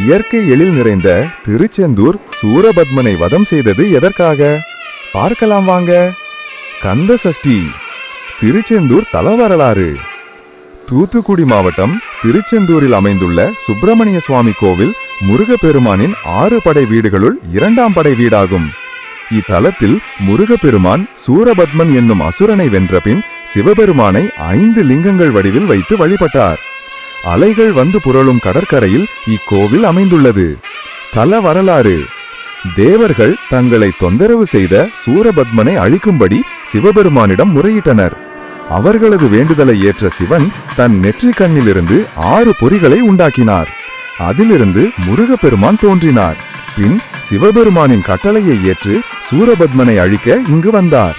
இயற்கை எழில் நிறைந்த திருச்செந்தூர் சூரபத்மனை வதம் செய்தது எதற்காக? பார்க்கலாம் வாங்க. கந்த சஷ்டி திருச்செந்தூர் தல வரலாறு தூத்துக்குடி மாவட்டம் திருச்செந்தூரில் அமைந்துள்ள சுப்பிரமணிய சுவாமி கோவில் முருகப்பெருமானின் ஆறு படை வீடுகளுள் இரண்டாம் படை வீடாகும். இத்தலத்தில் முருகப்பெருமான் சூரபத்மன் என்னும் அசுரனை வென்றபின் சிவபெருமானை ஐந்து லிங்கங்கள் வடிவில் வைத்து வழிபட்டார். அலைகள் வந்து புரளும் கடற்கரையில் இக்கோவில் அமைந்துள்ளது. தல வரலாறு. தேவர்கள் தங்களை தொந்தரவு செய்த சூரபத்மனை அழிக்கும்படி சிவபெருமானிடம் முறையிட்டனர். அவர்களது வேண்டுதலை ஏற்ற சிவன் தன் நெற்றிக் கண்ணிலிருந்து ஆறு பொறிகளை உண்டாக்கினார். அதிலிருந்து முருகப்பெருமான் தோன்றினார். பின் சிவபெருமானின் கட்டளையை ஏற்று சூரபத்மனை அழிக்க இங்கு வந்தார்.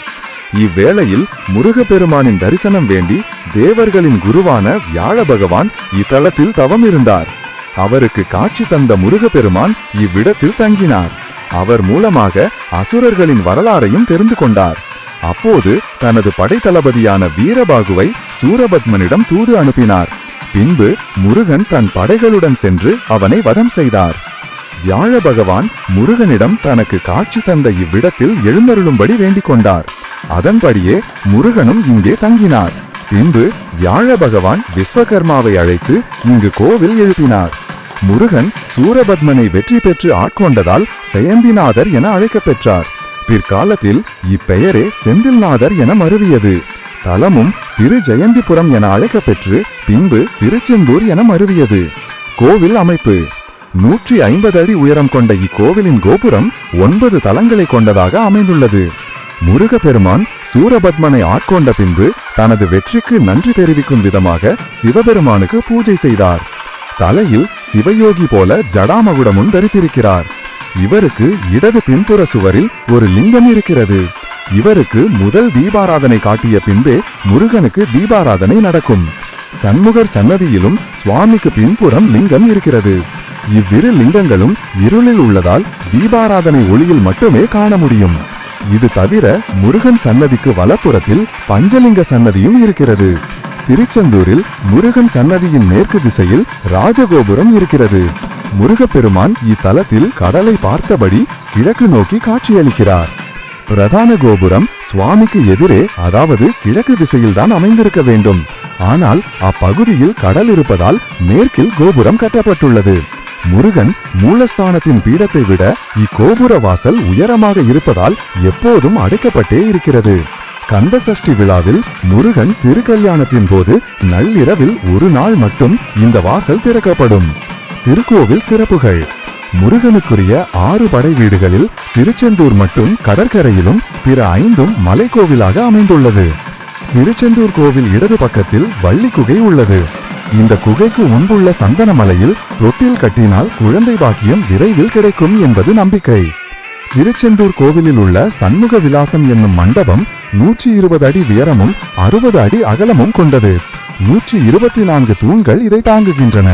இவ்வேளையில் முருகப்பெருமானின் தரிசனம் வேண்டி தேவர்களின் குருவான வியாழ பகவான் இத்தலத்தில் தவம் இருந்தார் அவருக்கு காட்சி தந்த முருகப்பெருமான் இவ்விடத்தில் தங்கினார். அவர் மூலமாக அசுரர்களின் வரலாறையும் தெரிந்து கொண்டார். அப்போது தனது படைத்தளபதியான வீரபாகுவை சூரபத்மனிடம் தூது அனுப்பினார். பின்பு முருகன் தன் படைகளுடன் சென்று அவனை வதம் செய்தார். வியாழ பகவான் முருகனிடம் தனக்கு காட்சி தந்த இவ்விடத்தில் எழுந்தருளும்படி வேண்டிக் கொண்டார். அதன்படியே முருகனும் இங்கே தங்கினார். பின்பு வியாழ பகவான் விஸ்வகர்மாவை அழைத்து இங்கு கோவில் எழுப்பினார். முருகன் சூரபத்மனை வெற்றி பெற்று ஆட்கொண்டதால் செயந்திநாதர் என அழைக்கப் பெற்றார். பிற்காலத்தில் இப்பெயரே செந்தில்நாதர் என மருவியது. தலமும் திரு ஜெயந்திபுரம் என அழைக்கப் பெற்று பின்பு திருச்செந்தூர் என மருவியது. கோவில் அமைப்பு. நூற்றி ஐம்பது அடி உயரம் கொண்ட இக்கோவிலின் கோபுரம் ஒன்பது தலங்களை கொண்டதாக அமைந்துள்ளது. முருகப்பெருமான் சூரபத்மனை ஆட்கொண்ட பின்பு தனது வெற்றிக்கு நன்றி தெரிவிக்கும் விதமாக சிவபெருமானுக்கு பூஜை செய்தார். தலையில் சிவயோகி போல ஜடாமகுடமும் தரித்திருக்கிறார். இவருக்கு இடது பின்புற சுவரில் ஒரு லிங்கம் இருக்கிறது. இவருக்கு முதல் தீபாராதனை காட்டிய பின்பே முருகனுக்கு தீபாராதனை நடக்கும். சண்முகர் சன்னதியிலும் சுவாமிக்கு பின்புறம் லிங்கம் இருக்கிறது. இவ்விரு லிங்கங்களும் இருளில் உள்ளதால் தீபாராதனை ஒளியில் மட்டுமே காண முடியும். இது தவிர முருகன் சன்னதிக்கு வலப்புறத்தில் பஞ்சலிங்க சன்னதியும் இருக்கிறது. திருச்செந்தூரில் முருகன் சன்னதியின் மேற்கு திசையில் ராஜகோபுரம் இருக்கிறது. முருகப்பெருமான் இத்தலத்தில் கடலை பார்த்தபடி கிழக்கு நோக்கி காட்சியளிக்கிறார். பிரதான கோபுரம் சுவாமிக்கு எதிரே அதாவது கிழக்கு திசையில்தான் அமைந்திருக்க வேண்டும். ஆனால் அப்பகுதியில் கடல் இருப்பதால் மேற்கில் கோபுரம் கட்டப்பட்டுள்ளது. முருகன் மூலஸ்தானத்தின் பீடத்தை விட இக்கோபுர வாசல் உயரமாக இருப்பதால் எப்போதும் அடைக்கப்பட்டே இருக்கிறது. கந்த சஷ்டி விழாவில் முருகன் திருக்கல்யாணத்தின் போது நள்ளிரவில் ஒரு நாள் மட்டும் இந்த வாசல் திறக்கப்படும். திருக்கோவில் சிறப்புகள். முருகனுக்குரிய ஆறு படை வீடுகளில் திருச்செந்தூர் மட்டும் கடற்கரையிலும் பிற ஐந்தும் மலைக்கோவிலாக அமைந்துள்ளது. திருச்செந்தூர் கோவில் இடது பக்கத்தில் வள்ளி குகை உள்ளது. இந்த குகைக்கு முன்புள்ள சந்தன மலையில் தொட்டில் கட்டினால் குழந்தை பாக்கியம் விரைவில் கிடைக்கும் என்பது நம்பிக்கை. திருச்செந்தூர் கோவிலில் உள்ள சண்முக விலாசம் என்னும் மண்டபம் நூற்றி இருபது அடி உயரமும் அறுபது அடி அகலமும் கொண்டது. நூற்றி இருபத்தி நான்கு தூண்கள் இதை தாங்குகின்றன.